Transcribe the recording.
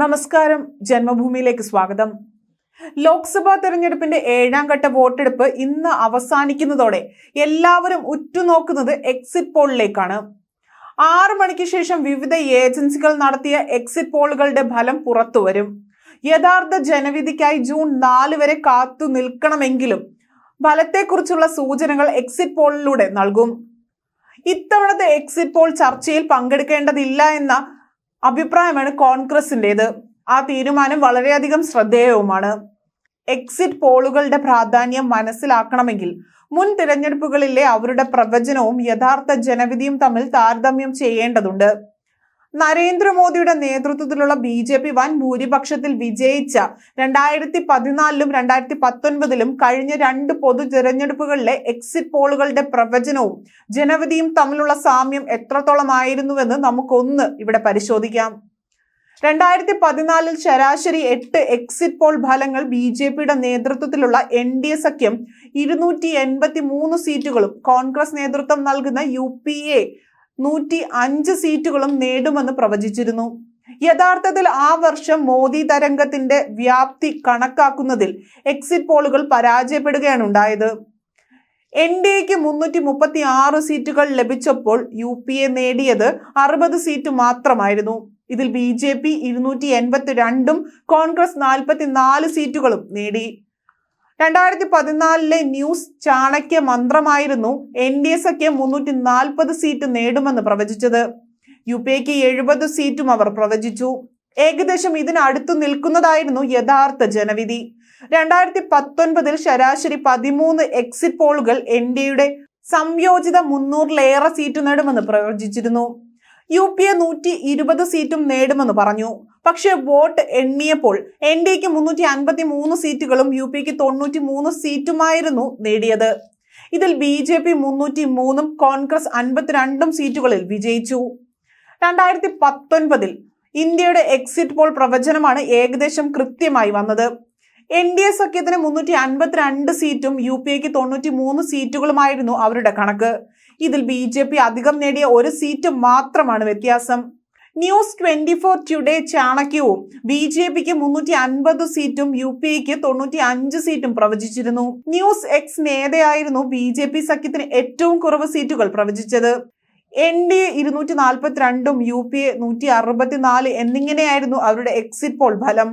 നമസ്കാരം. ജന്മഭൂമിയിലേക്ക് സ്വാഗതം. ലോക്സഭാ തെരഞ്ഞെടുപ്പിന്റെ ഏഴാം ഘട്ട വോട്ടെടുപ്പ് ഇന്ന് അവസാനിക്കുന്നതോടെ എല്ലാവരും ഉറ്റുനോക്കുന്നത് എക്സിറ്റ് പോളിലേക്കാണ് ആറു മണിക്ക് ശേഷം വിവിധ ഏജൻസികൾ നടത്തിയ എക്സിറ്റ് പോളുകളുടെ ഫലം പുറത്തുവരും യഥാർത്ഥ ജനവിധിക്കായി ജൂൺ നാല് വരെ കാത്തു നിൽക്കണമെങ്കിലും ഫലത്തെക്കുറിച്ചുള്ള സൂചനകൾ എക്സിറ്റ് പോളിലൂടെ നൽകും. ഇത്തവണത്തെ എക്സിറ്റ് പോൾ ചർച്ചയിൽ പങ്കെടുക്കേണ്ടതില്ല എന്ന അഭിപ്രായമാണ് കോൺഗ്രസിന്റെത് ആ തീരുമാനം വളരെയധികം ശ്രദ്ധേയവുമാണ്. എക്സിറ്റ് പോളുകളുടെ പ്രാധാന്യം മനസ്സിലാക്കണമെങ്കിൽ മുൻ തിരഞ്ഞെടുപ്പുകളിലെ അവരുടെ പ്രവചനവും യഥാർത്ഥ ജനവിധിയും തമ്മിൽ താരതമ്യം ചെയ്യേണ്ടതുണ്ട്. നരേന്ദ്രമോദിയുടെ നേതൃത്വത്തിലുള്ള ബി ജെ പി വൻ ഭൂരിപക്ഷത്തിൽ വിജയിച്ച രണ്ടായിരത്തി പതിനാലിലും രണ്ടായിരത്തി പത്തൊൻപതിലും കഴിഞ്ഞ രണ്ട് പൊതു തിരഞ്ഞെടുപ്പുകളിലെ എക്സിറ്റ് പോളുകളുടെ പ്രവചനവും ജനവിധിയും തമ്മിലുള്ള സാമ്യം എത്രത്തോളമായിരുന്നുവെന്ന് നമുക്കൊന്ന് ഇവിടെ പരിശോധിക്കാം. രണ്ടായിരത്തി പതിനാലിൽ ശരാശരി എട്ട് എക്സിറ്റ് പോൾ ഫലങ്ങൾ ബി ജെ പിയുടെ നേതൃത്വത്തിലുള്ള എൻ ഡി എ സഖ്യം ഇരുന്നൂറ്റി എൺപത്തി മൂന്ന് സീറ്റുകളും കോൺഗ്രസ് നേതൃത്വം നൽകുന്ന യു പി എ നൂറ്റി അഞ്ച് സീറ്റുകളും നേടുമെന്ന് പ്രവചിച്ചിരുന്നു. യഥാർത്ഥത്തിൽ ആ വർഷം മോദി തരംഗത്തിന്റെ വ്യാപ്തി കണക്കാക്കുന്നതിൽ എക്സിറ്റ് പോളുകൾ പരാജയപ്പെടുകയാണ് ഉണ്ടായത്. എൻ ഡി എക്ക് മുന്നൂറ്റി മുപ്പത്തി ആറ് സീറ്റുകൾ ലഭിച്ചപ്പോൾ യു പി എ നേടിയത് അറുപത് സീറ്റ് മാത്രമായിരുന്നു. ഇതിൽ ബി ജെ പി ഇരുന്നൂറ്റി എൺപത്തി രണ്ടും കോൺഗ്രസ് നാൽപ്പത്തി നാല് സീറ്റുകളും നേടി. രണ്ടായിരത്തി പതിനാലിലെ ന്യൂസ് ചാണക്യ മന്ത്രമായിരുന്നു എൻ ഡി എ സഖ്യം മുന്നൂറ്റി നാൽപ്പത് സീറ്റ് നേടുമെന്ന് പ്രവചിച്ചത്. യു പി എക്ക് എഴുപത് സീറ്റും അവർ പ്രവചിച്ചു. ഏകദേശം ഇതിനടുത്തു നിൽക്കുന്നതായിരുന്നു യഥാർത്ഥ ജനവിധി. രണ്ടായിരത്തി പത്തൊൻപതിൽ ശരാശരി പതിമൂന്ന് എക്സിറ്റ് പോളുകൾ എൻ ഡി എയുടെ സംയോജിത മുന്നൂറിലേറെ സീറ്റ് നേടുമെന്ന് പ്രവചിച്ചിരുന്നു. യു പി എ നൂറ്റി ഇരുപത് സീറ്റും നേടുമെന്ന് പറഞ്ഞു. പക്ഷേ വോട്ട് എണ്ണിയപ്പോൾ എൻ ഡി എക്ക് മുന്നൂറ്റി അൻപത്തി മൂന്ന് സീറ്റുകളും യു പിക്ക് തൊണ്ണൂറ്റി മൂന്ന് സീറ്റുമായിരുന്നു നേടിയത്. ഇതിൽ ബി ജെ പി മുന്നൂറ്റി മൂന്നും കോൺഗ്രസ് അൻപത്തിരണ്ടും സീറ്റുകളിൽ വിജയിച്ചു. രണ്ടായിരത്തി പത്തൊൻപതിൽ ഇന്ത്യയുടെ എക്സിറ്റ് പോൾ പ്രവചനമാണ് ഏകദേശം കൃത്യമായി വന്നത്. എൻ ഡി എ സഖ്യത്തിന് മുന്നൂറ്റി അൻപത്തിരണ്ട് സീറ്റും യു പി എക്ക് തൊണ്ണൂറ്റി മൂന്ന് സീറ്റുകളുമായിരുന്നു അവരുടെ കണക്ക്. ഇതിൽ ബി ജെ പി അധികം നേടിയ ഒരു സീറ്റ് മാത്രമാണ് വ്യത്യാസം. ന്യൂസ് ട്വന്റി ഫോർ ടുഡേ ചാണക്യവും ബി ജെ പിക്ക് മുന്നൂറ്റി അൻപത് സീറ്റും യു പി എക്ക് തൊണ്ണൂറ്റി അഞ്ച് സീറ്റും പ്രവചിച്ചിരുന്നു. ന്യൂസ് എക്സ് നേതയായിരുന്നു ബി ജെ പി സഖ്യത്തിന് ഏറ്റവും കുറവ് സീറ്റുകൾ പ്രവചിച്ചത്. എൻ ഡി എ ഇരുന്നൂറ്റി നാൽപ്പത്തിരണ്ടും യു പി എ നൂറ്റി അറുപത്തിനാല് എന്നിങ്ങനെയായിരുന്നു അവരുടെ എക്സിറ്റ് പോൾ ഫലം.